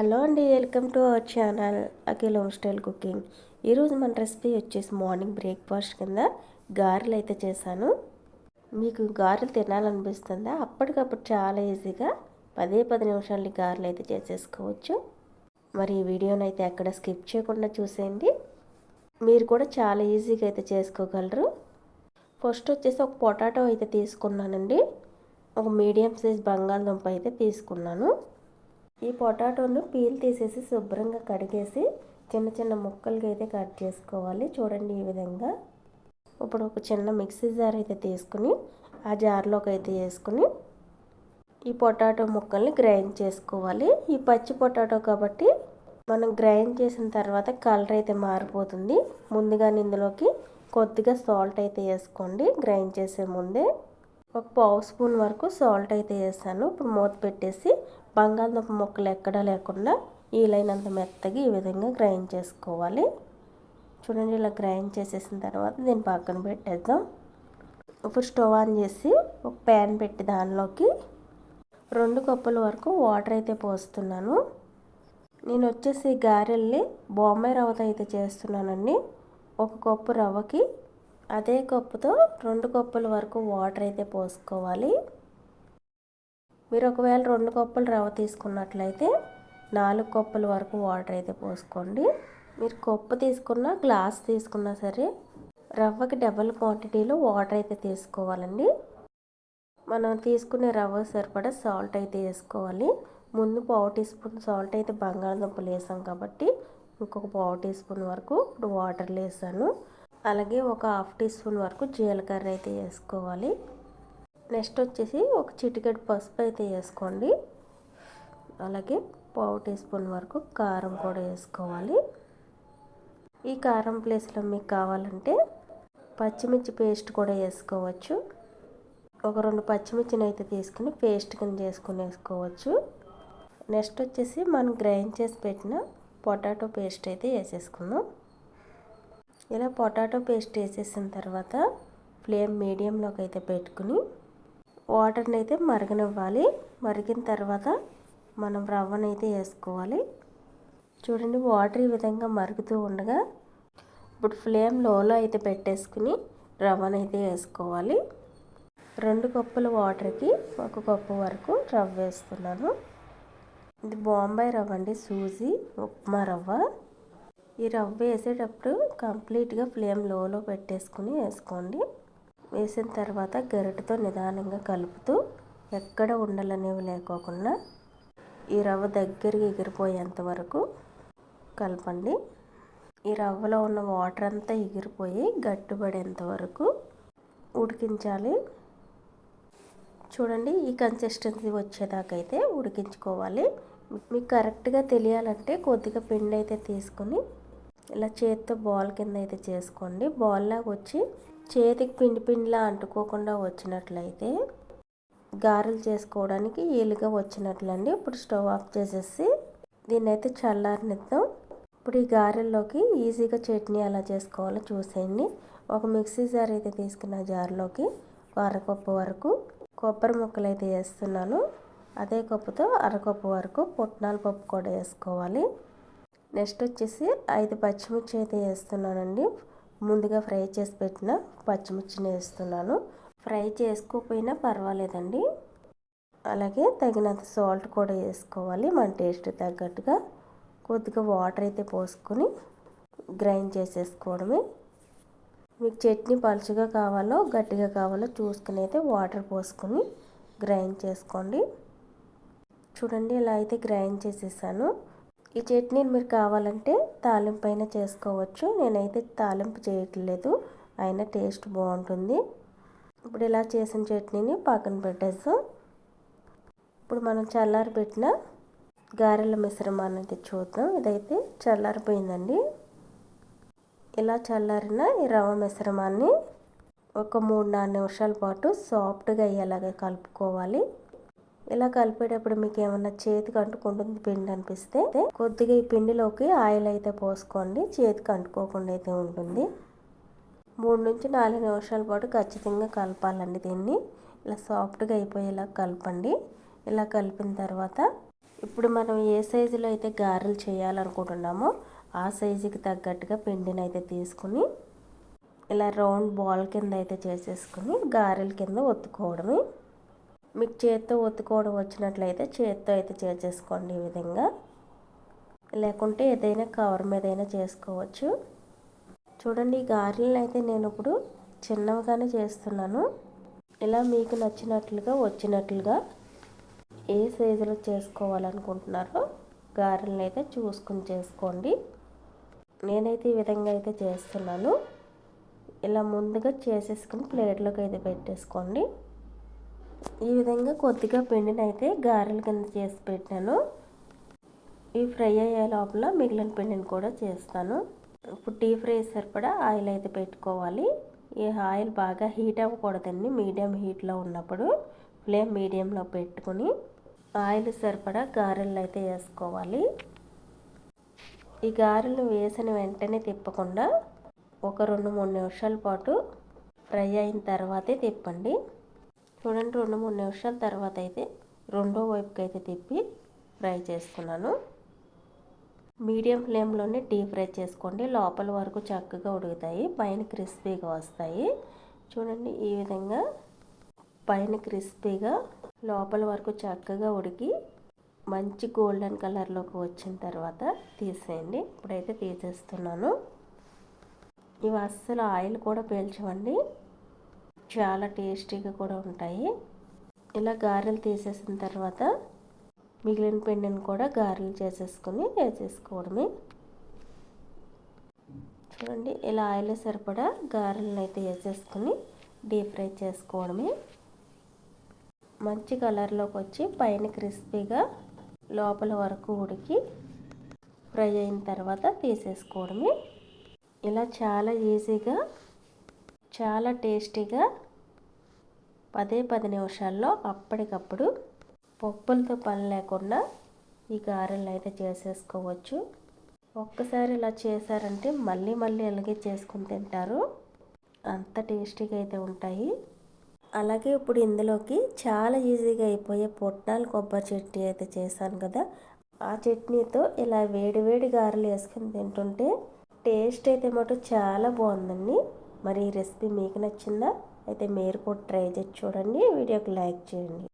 Hello అండి welcome to our channel Akhil home style cooking. ఈరోజు మన రెసిపీ వచ్చేసి మార్నింగ్ బ్రేక్ఫాస్ట్ కింద గారెలు అయితే చేశాను. మీకు గారెలు తినాలనిపిస్తుందా? అప్పటికప్పుడు చాలా ఈజీగా పదే పది నిమిషాలు గారెలు అయితే చేసేసుకోవచ్చు. మరి ఈ వీడియోని అయితే ఎక్కడ స్కిప్ చేయకుండా చూసేయండి. మీరు కూడా చాలా ఈజీగా అయితే చేసుకోగలరు. ఫస్ట్ వచ్చేసి ఒక పొటాటో అయితే తీసుకున్నానండి. ఒక మీడియం సైజ్ బంగాళదుంప అయితే తీసుకున్నాను. ఈ పొటాటోను పీల్ తీసేసి శుభ్రంగా కడిగేసి చిన్న చిన్న ముక్కలుగా అయితే కట్ చేసుకోవాలి. చూడండి ఈ విధంగా. ఇప్పుడు ఒక చిన్న మిక్సీ జార్ అయితే తీసుకుని ఆ జార్లోకి అయితే వేసుకుని ఈ పొటాటో ముక్కల్ని గ్రైండ్ చేసుకోవాలి. ఈ పచ్చి పొటాటో కాబట్టి మనం గ్రైండ్ చేసిన తర్వాత కలర్ అయితే మారిపోతుంది. ముందుగా ఇందులోకి కొద్దిగా సాల్ట్ అయితే వేసుకోండి. గ్రైండ్ చేసే ముందే ఒక పావు స్పూన్ వరకు సాల్ట్ అయితే వేసాను. ఇప్పుడు మూత పెట్టేసి బంగాళదుంప ముక్కలు ఎక్కడా లేకుండా వీలైనంత మెత్తగా ఈ విధంగా గ్రైండ్ చేసుకోవాలి. చూడండి ఇలా గ్రైండ్ చేసేసిన తర్వాత దీన్ని పక్కన పెట్టేద్దాం. ఇప్పుడు స్టవ్ ఆన్ చేసి ఒక ప్యాన్ పెట్టి దానిలోకి రెండు కప్పుల వరకు వాటర్ అయితే పోస్తున్నాను. నేను వచ్చేసి గారెల్ని బొంబాయి రవ్వతో అయితే చేస్తున్నానండి. ఒక కప్పు రవ్వకి అదే కప్పుతో రెండు కప్పుల వరకు వాటర్ అయితే పోసుకోవాలి. మీరు ఒకవేళ రెండు కప్పులు రవ్వ తీసుకున్నట్లయితే నాలుగు కప్పుల వరకు వాటర్ అయితే పోసుకోండి. మీరు కప్పు తీసుకున్న గ్లాస్ తీసుకున్నా సరే రవ్వకి డబల్ క్వాంటిటీలో వాటర్ అయితే తీసుకోవాలండి. మనం తీసుకునే రవ్వ సరిపడా సాల్ట్ అయితే వేసుకోవాలి. ముందు పావు టీ స్పూన్ సాల్ట్ అయితే బంగాళదుంపలు వేసాం కాబట్టి ఇంకొక పావు టీ స్పూన్ వరకు ఇప్పుడు వాటర్లు వేసాను. అలాగే ఒక హాఫ్ టీ స్పూన్ వరకు జీలకర్ర అయితే వేసుకోవాలి. నెక్స్ట్ వచ్చేసి ఒక చిటికెట్ పసుపు అయితే వేసుకోండి. అలాగే పావు టీ స్పూన్ వరకు కారం కూడా వేసుకోవాలి. ఈ కారం ప్లేస్లో మీకు కావాలంటే పచ్చిమిర్చి పేస్ట్ కూడా వేసుకోవచ్చు. ఒక రెండు పచ్చిమిర్చిని అయితే తీసుకుని పేస్ట్ కింద చేసుకుని వేసుకోవచ్చు. నెక్స్ట్ వచ్చేసి మనం గ్రైండ్ చేసి పెట్టిన పొటాటో పేస్ట్ అయితే వేసేసుకుందాం. ఇలా పొటాటో పేస్ట్ వేసేసిన తర్వాత ఫ్లేమ్ మీడియంలోకి అయితే పెట్టుకుని వాటర్ని అయితే మరగనివ్వాలి. మరిగిన తర్వాత మనం రవ్వను అయితే వేసుకోవాలి. చూడండి వాటర్ ఈ విధంగా మరుగుతూ ఉండగా ఇప్పుడు ఫ్లేమ్ లోలో అయితే పెట్టేసుకుని రవ్వను అయితే వేసుకోవాలి. రెండు కప్పుల వాటర్కి ఒక కప్పు వరకు రవ్వ వేస్తున్నాను. ఇది బాంబాయి రవ్వ అండి. సూజీ ఉప్మా రవ్వ. ఈ రవ్వ వేసేటప్పుడు కంప్లీట్గా ఫ్లేమ్ లోలో పెట్టేసుకుని వేసుకోండి. వేసిన తర్వాత గరిటతో నిదానంగా కలుపుతూ ఎక్కడ ఉండలనేవి లేకోకుండా ఈ రవ్వ దగ్గరికి ఎగిరిపోయేంత వరకు కలపండి. ఈ రవ్వలో ఉన్న వాటర్ అంతా ఎగిరిపోయి గట్టిపడేంత వరకు ఉడికించాలి. చూడండి ఈ కన్సిస్టెన్సీ వచ్చేదాకా అయితే ఉడికించుకోవాలి. మీకు కరెక్ట్గా తెలియాలంటే కొద్దిగా పిండి అయితే తీసుకొని ఇలా చేతితో బాల్ కింద అయితే చేసుకోండి. బాల్ లాగా వచ్చి చేతికి పిండి పిండిలా అంటుకోకుండా వచ్చినట్లయితే గారెలు చేసుకోవడానికి ఈలుగా వచ్చినట్లండి. ఇప్పుడు స్టవ్ ఆఫ్ చేసేసి దీన్ని అయితే చల్లారనిద్దాం. ఇప్పుడు ఈ గారెల్లోకి ఈజీగా చట్నీ ఎలా చేసుకోవాలో చూసేయండి. ఒక మిక్సీ జార్ అయితే తీసుకున్న జార్లోకి అరకప్పు వరకు కొబ్బరి ముక్కలు అయితే వేస్తున్నాను. అదే కప్పుతో అరకప్పు వరకు పుట్నాల పప్పు కూడా వేసుకోవాలి. నెక్స్ట్ వచ్చేసి ఐదు పచ్చిమిర్చి అయితే వేస్తున్నానండి. ముందుగా ఫ్రై చేసి పెట్టిన పచ్చిమిర్చిని వేస్తున్నాను. ఫ్రై చేసుకోకపోయినా పర్వాలేదండి. అలాగే తగినంత సాల్ట్ కూడా వేసుకోవాలి. మన టేస్ట్ తగ్గట్టుగా కొద్దిగా వాటర్ అయితే పోసుకొని గ్రైండ్ చేసేసుకోవడమే. మీకు చట్నీ పలుచగా కావాలో గట్టిగా కావాలో చూసుకుని అయితే వాటర్ పోసుకొని గ్రైండ్ చేసుకోండి. చూడండి ఇలా అయితే గ్రైండ్ చేసేసాను. ఈ చట్నీని మీరు కావాలంటే తాలింపు అయినా చేసుకోవచ్చు. నేనైతే తాలింపు చేయట్లేదు. అయినా టేస్ట్ బాగుంటుంది. ఇప్పుడు ఇలా చేసిన చట్నీని పక్కన పెట్టేస్తాం ఇప్పుడు మనం చల్లారి పెట్టిన గారెల మిశ్రమాన్ని అయితే చూద్దాం. ఇదైతే చల్లారిపోయిందండి. ఇలా చల్లారిన ఈ రవ్వ మిశ్రమాన్ని ఒక మూడు నాలుగు నిమిషాల పాటు సాఫ్ట్గా అయ్యేలాగా కలుపుకోవాలి. ఇలా కలిపేటప్పుడు మీకు ఏమన్నా చేతికి అంటుకుంటుంది పిండి అనిపిస్తే కొద్దిగా ఈ పిండిలోకి ఆయిల్ అయితే పోసుకోండి. చేతికి అంటుకోకుండా అయితే ఉంటుంది. మూడు నుంచి నాలుగు నిమిషాల పాటు ఖచ్చితంగా కలపాలండి దీన్ని. ఇలా సాఫ్ట్గా అయిపోయేలా కలపండి. ఇలా కలిపిన తర్వాత ఇప్పుడు మనం ఏ సైజులో అయితే గారెలు చేయాలనుకుంటున్నామో ఆ సైజుకి తగ్గట్టుగా పిండిని అయితే తీసుకుని ఇలా రౌండ్ బాల్ కింద అయితే చేసేసుకుని గారెల కింద ఒత్తుకోవడమే. మీకు చేత్తో ఒత్తుకోవడం వచ్చినట్లయితే చేత్తో అయితే చేసేసుకోండి ఈ విధంగా. లేకుంటే ఏదైనా కవర్ మీద అయినా చేసుకోవచ్చు. చూడండి ఈ గారెలను అయితే నేను ఇప్పుడు చిన్నవిగానే చేస్తున్నాను. ఇలా మీకు నచ్చినట్లుగా వచ్చినట్లుగా ఏ సైజులో చేసుకోవాలనుకుంటున్నారో గారెలను అయితే చూసుకుని చేసుకోండి. నేనైతే ఈ విధంగా అయితే చేస్తున్నాను. ఇలా ముందుగా చేసేసుకుని ప్లేట్లోకి అయితే పెట్టేసుకోండి. ఈ విధంగా కొద్దిగా పిండిని అయితే గారెల కింద చేసి పెట్టాను. ఈ ఫ్రై అయ్యే లోపల మిగిలిన పిండిని కూడా చేస్తాను. ఇప్పుడు టీ ఫ్రై సరిపడా ఆయిల్ అయితే పెట్టుకోవాలి. ఈ ఆయిల్ బాగా హీట్ అవ్వకూడదండి. మీడియం హీట్లో ఉన్నప్పుడు ఫ్లేమ్ మీడియంలో పెట్టుకుని ఆయిల్ సరిపడా గారెలు అయితే వేసుకోవాలి. ఈ గారెలు వేసిన వెంటనే తిప్పకుండా ఒక రెండు మూడు నిమిషాల పాటు ఫ్రై అయిన తర్వాతే తిప్పండి. చూడండి రెండు మూడు నిమిషాల తర్వాత అయితే రెండో వైపుకి అయితే తిప్పి ఫ్రై చేస్తున్నాను. మీడియం ఫ్లేమ్లోనే డీప్ ఫ్రై చేసుకోండి. లోపల వరకు చక్కగా ఉడుకుతాయి. పైన క్రిస్పీగా వస్తాయి. చూడండి ఈ విధంగా పైన క్రిస్పీగా లోపల వరకు చక్కగా ఉడికి మంచి గోల్డెన్ కలర్లోకి వచ్చిన తర్వాత తీసేయండి. ఇప్పుడైతే తీసేస్తున్నాను. ఇవి అస్సలు ఆయిల్ కూడా పీల్చవండి. చాలా టేస్టీగా కూడా ఉంటాయి. ఇలా గారెలు తీసేసిన తర్వాత మిగిలిన పిండిని కూడా గారెలు చేసేసుకొని వేసేసుకోవడమే. చూడండి ఇలా ఆయిల్ సరిపడా గారెలను అయితే వేసేసుకొని డీప్ ఫ్రై చేసుకోవడమే. మంచి కలర్లోకి వచ్చి పైన క్రిస్పీగా లోపల వరకు ఉడికి ఫ్రై అయిన తర్వాత తీసేసుకోవడమే. ఇలా చాలా ఈజీగా చాలా టేస్టీగా పదే పది నిమిషాల్లో అప్పటికప్పుడు పప్పులతో పని లేకుండా ఈ గారెలు అయితే చేసేసుకోవచ్చు. ఒక్కసారి ఇలా చేశారంటే మళ్ళీ మళ్ళీ అలాగే చేసుకుని తింటారు. అంత టేస్టీగా అయితే ఉంటాయి. అలాగే ఇప్పుడు ఇందులోకి చాలా ఈజీగా అయిపోయే పొట్నాలు కొబ్బరి చట్నీ అయితే చేశాను కదా. ఆ చట్నీతో ఇలా వేడి వేడి గారెలు వేసుకుని తింటుంటే టేస్ట్ అయితే మటు చాలా బాగుందండి. మరి ఈ రెసిపీ మీకు నచ్చిందా? అయితే మీరు కూడా ట్రై చేసి చూడండి. వీడియోకి లైక్ చేయండి.